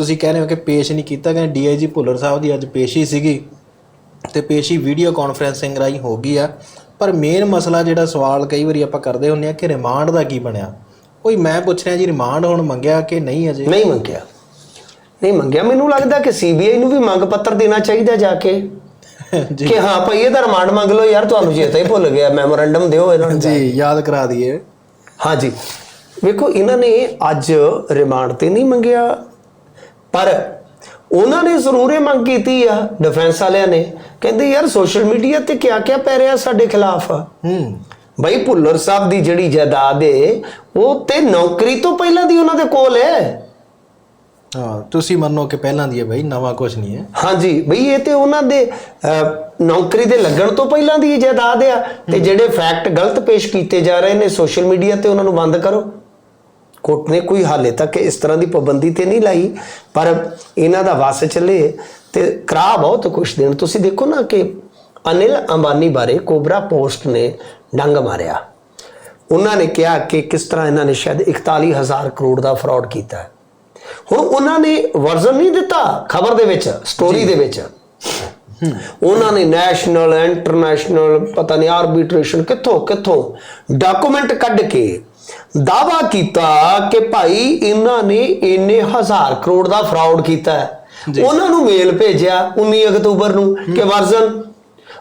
ਤੁਸੀਂ ਕਹਿ ਰਹੇ ਹੋ ਕਿ ਪੇਸ਼ ਨਹੀਂ ਕੀਤਾ ਕਿ ਡੀਆਈਜੀ ਭੁੱਲਰ ਸਾਹਿਬ ਦੀ ਅੱਜ ਪੇਸ਼ੀ ਸੀਗੀ ਤੇ ਪੇਸ਼ੀ ਵੀਡੀਓ ਕਾਨਫਰੈਂਸਿੰਗ ਰਾਹੀਂ ਹੋ ਗਈ ਆ। ਪਰ ਮੇਨ ਮਸਲਾ ਜਿਹੜਾ ਸਵਾਲ ਕਈ ਵਾਰੀ ਆਪਾਂ ਕਰਦੇ ਹੁੰਨੇ ਆ ਕਿ ਰਿਮਾਂਡ ਦਾ ਕੀ ਬਣਿਆ? ਕੋਈ ਮੈਂ ਪੁੱਛ ਰਿਹਾ ਜੀ ਰਿਮਾਂਡ ਹੁਣ ਮੰਗਿਆ ਕਿ ਨਹੀਂ ਅਜੇ? ਨਹੀਂ ਮੰਗਿਆ। ਨਹੀਂ ਮੰਗਿਆ। ਮੈਨੂੰ ਲੱਗਦਾ ਕਿ ਸੀਬੀਆਈ ਨੂੰ ਵੀ ਮੰਗ ਪੱਤਰ ਦੇਣਾ ਚਾਹੀਦਾ ਜਾ ਕੇ। ਜੀ। ਕਿ ਹਾਂ ਭਾਈ ਇਹਦਾ ਰਿਮਾਂਡ ਮੰਗ ਲਓ ਯਾਰ ਤੁਹਾਨੂੰ ਚੇਤਾ ਹੀ ਭੁੱਲ ਗਿਆ ਮੈਮੋਰੈਂਡਮ ਦਿਓ ਇਹਨਾਂ ਨੂੰ ਜੀ ਯਾਦ ਕਰਾ ਦਈਏ। ਹਾਂਜੀ ਵੇਖੋ ਇਹਨਾਂ ਨੇ ਅੱਜ ਰਿਮਾਂਡ ਤੇ ਨਹੀਂ ਮੰਗਿਆ। ਪਰ ਉਹਨਾਂ ਨੇ ਜ਼ਰੂਰ ਇਹ ਮੰਗ ਕੀਤੀ ਆ ਡਿਫੈਂਸ ਵਾਲਿਆਂ ਨੇ। ਕਹਿੰਦੇ ਯਾਰ ਸੋਸ਼ਲ ਮੀਡੀਆ ਤੇ ਕਿਆ ਕਿਆ ਪੈ ਰਿਹਾ ਸਾਡੇ ਖਿਲਾਫ? ਹੂੰ। ਬਈ ਭੁੱਲਰ ਸਾਹਿਬ ਦੀ ਜਿਹੜੀ ਜਾਇਦਾਦ ਏ ਉਹ ਤੇ ਨੌਕਰੀ ਤੋਂ ਪਹਿਲਾਂ ਦੀ ਉਹਨਾਂ ਦੇ ਕੋਲ ਹੈ। ਹਾਂ ਤੁਸੀਂ ਮੰਨੋ ਕਿ ਪਹਿਲਾਂ ਦੀ ਹੈ ਭਾਈ ਨਵਾਂ ਕੁਝ ਨਹੀਂ ਹੈ। ਹਾਂਜੀ ਬਈ ਇਹ ਤੇ ਉਹਨਾਂ ਦੇ ਨੌਕਰੀ ਦੇ ਲੱਗਣ ਤੋਂ ਪਹਿਲਾਂ ਦੀ ਜਾਇਦਾਦ ਆ। ਤੇ ਜਿਹੜੇ ਫੈਕਟ ਗਲਤ ਪੇਸ਼ ਕੀਤੇ ਜਾ ਰਹੇ ਨੇ ਸੋਸ਼ਲ ਮੀਡੀਆ ਤੇ ਉਹਨਾਂ ਨੂੰ ਬੰਦ ਕਰੋ। ਕੋਰਟ ਨੇ ਕੋਈ ਹਾਲੇ ਤੱਕ ਇਸ ਤਰ੍ਹਾਂ ਦੀ ਪਾਬੰਦੀ ਤੇ ਨਹੀਂ ਲਾਈ ਪਰ ਇਹਨਾਂ ਦਾ ਵਸ ਚੱਲੇ ਤੇ ਕਰਾ ਬਹੁਤ ਕੁਛ ਦੇਣ। ਤੁਸੀਂ ਦੇਖੋ ਨਾ ਕਿ ਅਨਿਲ ਅੰਬਾਨੀ ਬਾਰੇ ਕੋਬਰਾ ਪੋਸਟ ਨੇ ਡੰਗ ਮਾਰਿਆ। ਉਹਨਾਂ ਨੇ ਕਿਹਾ ਕਿ ਕਿਸ ਤਰ੍ਹਾਂ ਇਹਨਾਂ ਨੇ ਸ਼ਾਇਦ 41000 ਕਰੋੜ ਦਾ ਫਰਾਡ ਕੀਤਾ ਹੁਣ ਉਹਨਾਂ ਨੇ ਵਰਜ਼ਨ ਨਹੀਂ ਦਿੱਤਾ ਖਬਰ ਦੇ ਵਿੱਚ ਸਟੋਰੀ ਦੇ ਵਿੱਚ। ਉਹਨਾਂ ਨੇ ਨੈਸ਼ਨਲ ਇੰਟਰਨੈਸ਼ਨਲ ਪਤਾ ਨਹੀਂ ਆਰਬਿਟ੍ਰੇਸ਼ਨ ਕਿੱਥੋਂ ਕਿੱਥੋਂ ਡਾਕੂਮੈਂਟ ਕੱਢ ਕੇ ਦਾਵਾ ਕੀਤਾ ਕਿ ਭਾਈ ਇਹਨਾਂ ਨੇ ਇੰਨੇ ਹਜ਼ਾਰ ਕਰੋੜ ਦਾ ਫਰਾਡ ਕੀਤਾ ਹੈ। ਉਹਨਾਂ ਨੂੰ ਮੇਲ ਭੇਜਿਆ 19 ਅਕਤੂਬਰ ਨੂੰ ਕਿ ਵਰਜ਼ਨ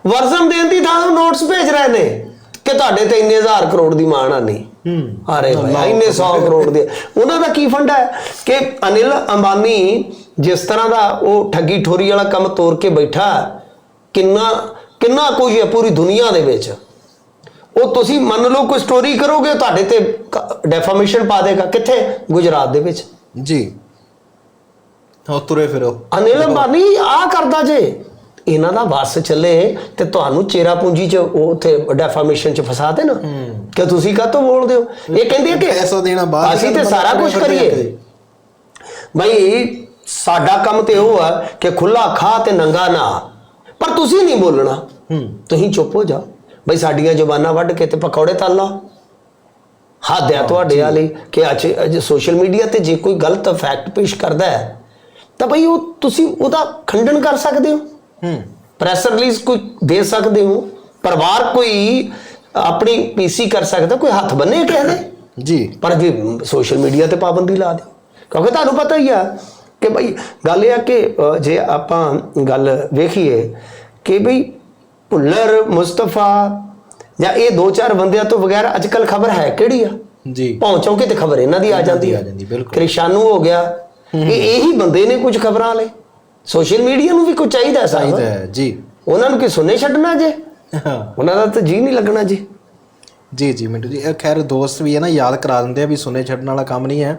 ਵਰਜ਼ਨ ਦੇਣ ਦੀ ਥਾਂ ਨੋਟਸ ਭੇਜ ਰਹੇ ਨੇ ਕਿ ਤੁਹਾਡੇ ਤੇ ਇੰਨੇ ਹਜ਼ਾਰ ਕਰੋੜ ਦੀ ਮਾਣ ਆ ਨਹੀਂ। ਹੂੰ। ਅਰੇ ਭਾਈ ਇੰਨੇ 100 ਕਰੋੜ ਦੇ। ਉਹਨਾਂ ਦਾ ਕੀ ਫੰਡ ਹੈ ਕਿ ਅਨਿਲ ਅੰਬਾਨੀ ਜਿਸ ਤਰ੍ਹਾਂ ਦਾ ਉਹ ਠੱਗੀ ਠੋਰੀ ਵਾਲਾ ਕੰਮ ਤੋਰ ਕੇ ਬੈਠਾ ਕਿੰਨਾ ਕਿੰਨਾ ਕੁਝ ਹੈ ਪੂਰੀ ਦੁਨੀਆ ਦੇ ਵਿੱਚ। ਉਹ ਤੁਸੀਂ ਮੰਨ ਲਓ ਕੋਈ ਸਟੋਰੀ ਕਰੋਗੇ ਤੁਹਾਡੇ ਤੇ ਡੈਫਾਮੇਸ਼ਨ ਪਾ ਦੇਗਾ। ਕਿੱਥੇ? ਗੁਜਰਾਤ ਦੇ ਵਿੱਚ। ਜੀ। ਹੋ ਤੁਰੇ ਫਿਰੋ ਅਨਿਲ ਅੰਬਾਨੀ ਆ ਕਰਦਾ ਜੇ। ਇਹਨਾਂ ਦਾ ਵਸ ਚੱਲੇ ਤੇ ਤੁਹਾਨੂੰ ਚੇਰਾ ਪੂੰਜੀ ਚ ਉਹ ਉੱਥੇ ਡੈਫਾਮੇਸ਼ਨ ਚ ਫਸਾ ਦੇ ਨਾ ਕਿ ਤੁਸੀਂ ਕਾਹਤੋਂ ਬੋਲਦੇ ਹੋ? ਇਹ ਕਹਿੰਦੇ ਕਿ ਪੈਸਾ ਦੇਣਾ ਬਾਅਦ ਅਸੀਂ ਤੇ ਸਾਰਾ ਕੁਝ ਕਰੀਏ। ਕਰੇ। ਭਾਈ ਸਾਡਾ ਕੰਮ ਤੇ ਉਹ ਆ ਕਿ ਖੁੱਲਾ ਖਾ ਤੇ ਨੰਗਾ ਨਾ। ਪਰ ਤੁਸੀਂ ਨਹੀਂ ਬੋਲਣਾ। ਤੁਸੀਂ ਚੁੱਪ ਹੋ ਜਾਓ। ਬਈ ਸਾਡੀਆਂ ਜ਼ੁਬਾਨਾਂ ਵੱਢ ਕੇ ਤੇ ਪਕੌੜੇ ਤਲ ਹੱਦ ਆ ਤੁਹਾਡੇ ਵਾਲੀ ਕਿ ਅੱਜ ਅੱਜ ਸੋਸ਼ਲ ਮੀਡੀਆ ਤੇ ਜੇ ਕੋਈ ਗਲਤ ਫੈਕਟ ਪੇਸ਼ ਕਰਦਾ ਹੈ ਤਾਂ ਭਈ ਉਹ ਤੁਸੀਂ ਉਹਦਾ ਖੰਡਨ ਕਰ ਸਕਦੇ ਹੋ। ਹੂੰ। ਪ੍ਰੈਸ ਰਿਲੀਜ਼ ਕੋਈ ਦੇ ਸਕਦੇ ਹੋ ਪਰਿਵਾਰ ਕੋਈ ਆਪਣੀ ਪੀਸੀ ਕਰ ਸਕਦਾ ਕੋਈ ਹੱਥ ਬੰਨੇ ਕਿਸੇ ਦੇ। ਜੀ। ਪਰ ਜੇ ਸੋਸ਼ਲ ਮੀਡੀਆ ਤੇ ਪਾਬੰਦੀ ਲਾ ਦਿਓ ਕਿਉਂਕਿ ਤੁਹਾਨੂੰ ਪਤਾ ਹੀ ਆ ਕਿ ਭਾਈ ਗੱਲ ਇਹ ਆ ਕਿ ਜੇ ਆਪਾਂ ਗੱਲ ਵੇਖੀਏ ਕਿ ਭਈ ਭੁੱਲਰ ਮੁਸਤਫਾ ਜਾਂ ਇਹ ਦੋ ਚਾਰ ਬੰਦਿਆਂ ਤੋਂ ਬਗੈਰ ਅੱਜ ਕੱਲ ਖਬਰ ਹੈ ਕਿਹੜੀ ਆ? ਜੀ। ਪਹੁੰਚੋਂ ਕਿ ਤੇ ਖਬਰ ਇਹਨਾਂ ਦੀ ਆ ਜਾਂਦੀ ਆ ਜਾਂਦੀ, ਬਿਲਕੁਲ। ਕ੍ਰਿਸ਼ਾਨੂ ਹੋ ਗਿਆ। ਇਹ ਇਹੀ ਬੰਦੇ ਨੇ ਕੁਝ ਖਬਰਾਂ ਵਾਲੇ। ਸੋਸ਼ਲ ਮੀਡੀਆ ਨੂੰ ਵੀ ਕੁਝ ਚਾਹੀਦਾ ਚਾਹੀਦਾ ਸਾਹਿਬ। ਹੈ ਜੀ। ਉਹਨਾਂ ਨੂੰ ਕੀ ਸੁਣਨੇ ਛੱਡਣਾ ਜੇ? ਉਹਨਾਂ ਦਾ ਤਾਂ ਜੀ ਨਹੀਂ ਲੱਗਣਾ ਜੀ। ਜੀ ਜੀ ਮਿੰਟੂ ਜੀ ਇਹ ਖੈਰ ਦੋਸਤ ਵੀ ਹੈ ਨਾ ਯਾਦ ਕਰਾ ਦਿੰਦੇ ਆ ਵੀ ਸੁਨੇ ਛੱਡਣ ਵਾਲਾ ਕੰਮ ਨਹੀਂ ਹੈ।